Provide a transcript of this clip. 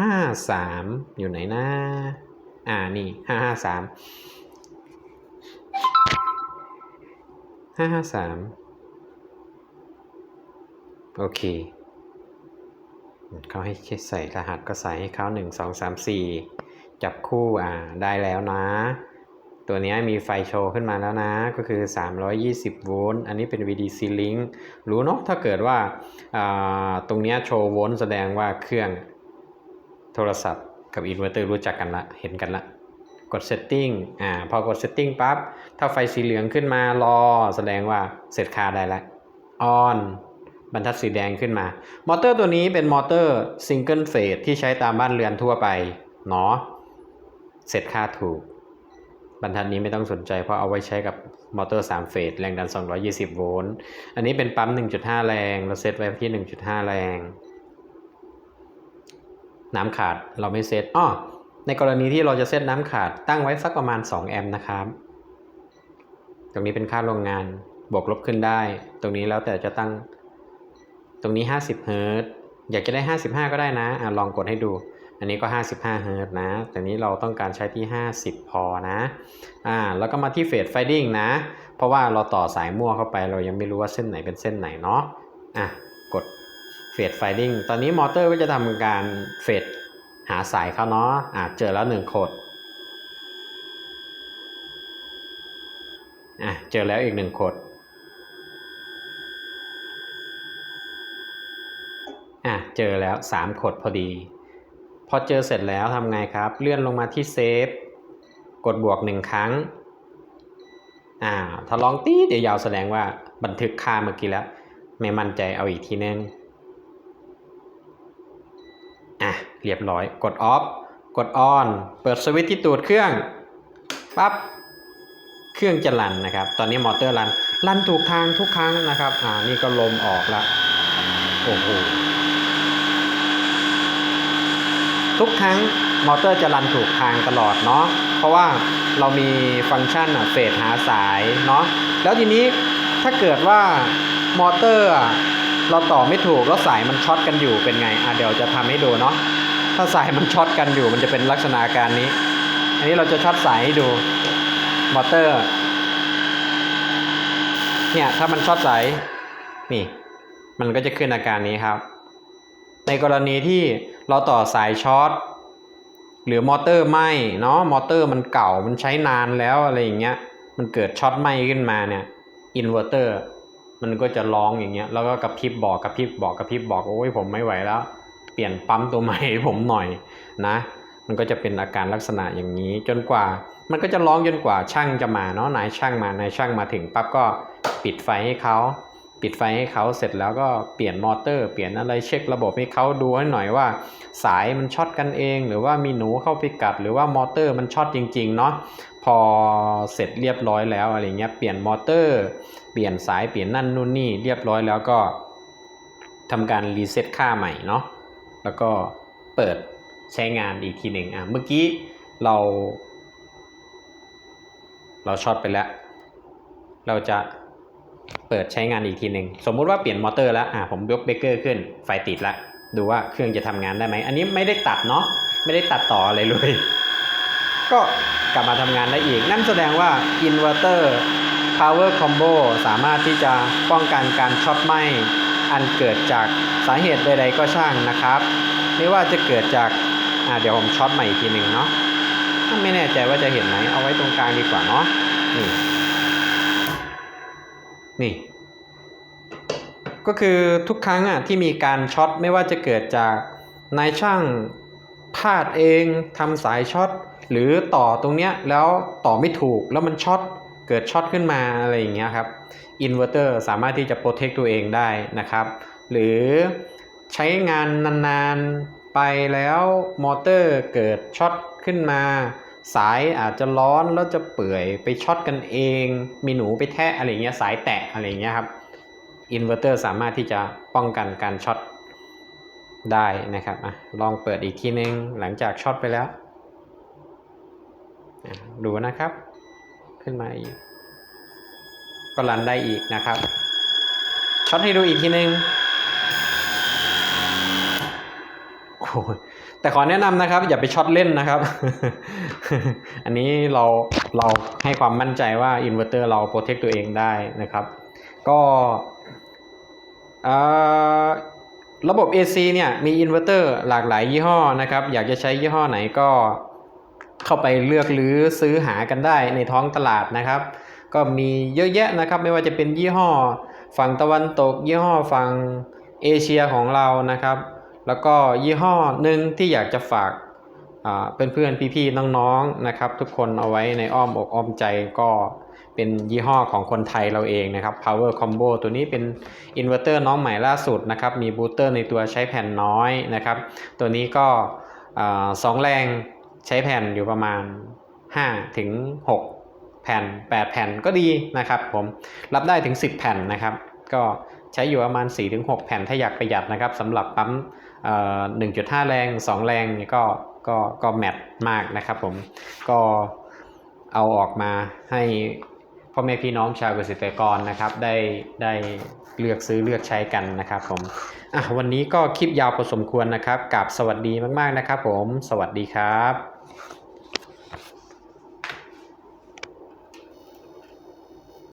ห้าสามอยู่ไหนนะ อ่านี่ห้าห้าสามห้าห้าสามโอเคเขาให้ใส่รหัสก็ใส่ให้เขาหนึ่งสองสามสี่จับคู่อ่าได้แล้วนะ ตัวนี้มีไฟโชว์ขึ้นมาแล้วนะ ก็คือ 320 โวลต์ อันนี้เป็น VDC link รู้เนาะถ้าเกิดว่าาตรงนี้โชว์โวลต์แสดงว่าเครื่อง โทรศัพท์กับอินเวอร์เตอร์รู้จักกันละเห็นกันละกด setting อ่าพอกด setting ปั๊บถ้าไฟสีเหลืองขึ้นมารอแสดงว่าเสร็จค่าได้ละ on บรรทัดสีแดงขึ้นมา มอเตอร์ตัวนี้เป็นมอเตอร์ซิงเกิลเฟสที่ใช้ตามบ้านเรือนทั่วไปเนาะเสร็จค่าถูก บรรทัดนี้ไม่ต้องสนใจเพราะเอาไว้ใช้กับมอเตอร์3เฟสแรงดัน 220 โวลต์ อันนี้เป็นปั๊ม 1.5 แรง เราเซตไว้ที่ 1.5 แรง น้ำขาดเราไม่เซตอ้อในกรณีที่เราจะเซตน้ำขาดตั้งไว้สักประมาณ 2 แอมป์นะครับ ตรงนี้เป็นค่าโรงงานบวกลบขึ้นได้ ตรงนี้แล้วแต่จะตั้ง ตรงนี้ 50 เฮิรต์อยากจะได้ 55 ก็ได้นะอะลองกดให้ดู อันนี้ก็ 55 เฮิรต์นะ แต่นี้เราต้องการใช้ที่ 50 พอนะอ่าแล้วก็มาที่เฟสไฟดิ้งนะ เพราะว่าเราต่อสายมั่วเข้าไปเรายังไม่รู้ว่าเส้นไหนเป็นเส้นไหนเนาะอะกดเฟสไฟดิ้งตอนนี้มอเตอร์ก็จะทำการเฟส หาสายเขาเนาะอะเจอแล้วหนึ่งโคดอะเจอแล้วอีกหนึ่งโคดอะเจอแล้ว3ขดพอดี พอเจอเสร็จแล้วทำไงครับ เลื่อนลงมาที่เซฟกดบวกหนึ่งครั้งอ่าถ้าลองตีเดี๋ยวยาวแสดงว่าบันทึกค่าเมื่อกี้แล้ว ไม่มั่นใจเอาอีกทีนึง อะเรียบร้อยกดออฟกดออนเปิดสวิตช์ที่ตูดเครื่องปั๊บเครื่องจะรันนะครับ ตอนนี้มอเตอร์รันรันถูกทางทุกครั้งนะครับ อ่านี่ก็ลมออกละโอ้โหทุกครั้งมอเตอร์จะรันถูกทางตลอดเนาะ เพราะว่าเรามีฟังก์ชันเฟสหาสายเนาะ แล้วทีนี้ถ้าเกิดว่ามอเตอร์ เราต่อไม่ถูกแล้วสายมันช็อตกันอยู่เป็นไงอะเดี๋ยวจะทำให้ดูเนาะถ้าสายมันช็อตกันอยู่มันจะเป็นลักษณะาการนี้ อันนี้เราจะช็อตสายให้ดูมอเตอร์ เนี่ยถ้ามันช็อตสายนี่ มันก็จะขึ้นอาการนี้ครับ ในกรณีที่เราต่อสายช็อตหรือมอเตอร์ไหมเนาะมอเตอร์มันเก่ามันใช้นานแล้วอะไรอย่างเงี้ยมันเกิดช็อตไหมขึ้นมาเนี่ยอินเวอร์เตอร์ มันก็จะร้องอย่างเงี้ย แล้วก็กระพริบบอกกระพริบบอกกระพริบบอกโอ้ยผมไม่ไหวแล้ว เปลี่ยนปั๊มตัวใหม่ผมหน่อยนะ มันก็จะเป็นอาการลักษณะอย่างนี้ จนกว่า มันก็จะร้องจนกว่าช่างจะมาเนาะนายช่างมานายช่างมาถึงปั๊บก็ปิดไฟให้เขา ปิดไฟให้เขาเสร็จแล้วก็เปลี่ยนมอเตอร์ เปลี่ยนอะไรเช็คระบบให้เขาดูให้หน่อยว่า สายมันช็อตกันเอง หรือว่ามีหนูเข้าไปกัด หรือว่ามอเตอร์มันช็อตจริงๆเนาะพอเสร็จเรียบร้อยแล้วอะไรเงี้ยเปลี่ยนมอเตอร์ เปลี่ยนสายเปลี่ยนนั่นนู่นนี่เรียบร้อยแล้วก็ทำการรีเซ็ตค่าใหม่เนาะแล้วก็เปิดใช้งานอีกทีหนึ่งอะเมื่อกี้เรา เราช็อตไปแล้ว เราจะ ปิดใช้งานอีกทีหนึ่งสมมุติว่าเปลี่ยนมอเตอร์แล้วอ่าผมยกเบรกเกอร์ขึ้นไฟติดแล้วดูว่าเครื่องจะทำงานได้ไหมอันนี้ไม่ได้ตัดเนาะไม่ได้ตัดต่ออะไรเลย ก็กลับมาทำงานได้อีก นั่นแสดงว่าอินเวอร์เตอร์ power combo สามารถที่จะป้องกันการช็อตไหมอันเกิดจากสาเหตุใดๆก็ช่างนะครับ ไม่ว่าจะเกิดจากอ่าเดี๋ยวผมช็อตใหม่อีกทีหนึ่งเนาะไม่แน่ใจว่าจะเห็นไหมเอาไว้ตรงกลางดีกว่าเนาะนี่ นี่ ก็คือทุกครั้งอะที่มีการช็อตไม่ว่าจะเกิดจากนายช่างพลาดเองทำสายช็อตหรือต่อตรงเนี้ยแล้วต่อไม่ถูกแล้วมันช็อตเกิดช็อตขึ้นมาอะไรอย่างเงี้ยครับอินเวอร์เตอร์สามารถที่จะโปรเทคตัวเองได้นะครับ หรือใช้งานนานๆไปแล้วมอเตอร์เกิดช็อตขึ้นมา สายอาจจะร้อนแล้วจะเปื่อยไปช็อตกันเอง มีหนูไปแทะอะไรเงี้ยสายแตะอะไรเงี้ยครับอินเวอร์เตอร์สามารถที่จะป้องกันการช็อตได้นะครับอะลองเปิดอีกทีนึงหลังจากช็อตไปแล้ว ดูนะครับ ขึ้นมาอีก ก็รันได้อีกนะครับช็อตให้ดูอีกทีนึงโอ้ แต่ขอแนะนำนะครับ อย่าไปช็อตเล่นนะครับ อันนี้เราเราให้ความมั่นใจว่าอินเวอร์เตอร์เราโปรเทคตัวเองได้นะครับ ก็ระบบ AC เนี่ยมีอินเวอร์เตอร์หลากหลายยี่ห้อนะครับ อยากจะใช้ยี่ห้อไหนก็เข้าไปเลือกหรือซื้อหากันได้ในท้องตลาดนะครับ ก็มีเยอะแยะนะครับ ไม่ว่าจะเป็นยี่ห้อ ฝั่งตะวันตก ยี่ห้อฝั่งเอเชียของเรานะครับ แล้วก็ยี่ห้อหนึ่งที่อยากจะฝากอ่าเพื่อนพี่ๆน้องๆนะครับ ทุกคนเอาไว้ในอ้อมอกอ้อมใจก็เป็นยี่ห้อของคนไทยเราเองนะครับ Power Combo ตัวนี้เป็นอินเวอร์เตอร์น้องใหม่ล่าสุดนะครับ มีบูสเตอร์ในตัวใช้แผ่นน้อยนะครับ ตัวนี้ก็สองแรงใช้แผ่นอยู่ประมาณ 5 ถึง 6 แผ่น 8 แผ่นก็ดีนะครับผมรับได้ถึง 10 แผ่นนะครับ ก็ใช้อยู่ประมาณ 4-6 แผ่นถ้าอยากประหยัดนะครับสำหรับปั๊ม เอ่อ1.5แรง2แรงนี่ก็ก็ก็แมทมากนะครับผมก็เอาออกมาให้พ่อแม่พี่น้องชาวเกษตรกรนะครับได้ได้เลือกซื้อเลือกใช้กันนะครับผมอะวันนี้ก็คลิปยาวพอสมควรนะครับกับสวัสดีมากๆนะครับผม สวัสดีครับ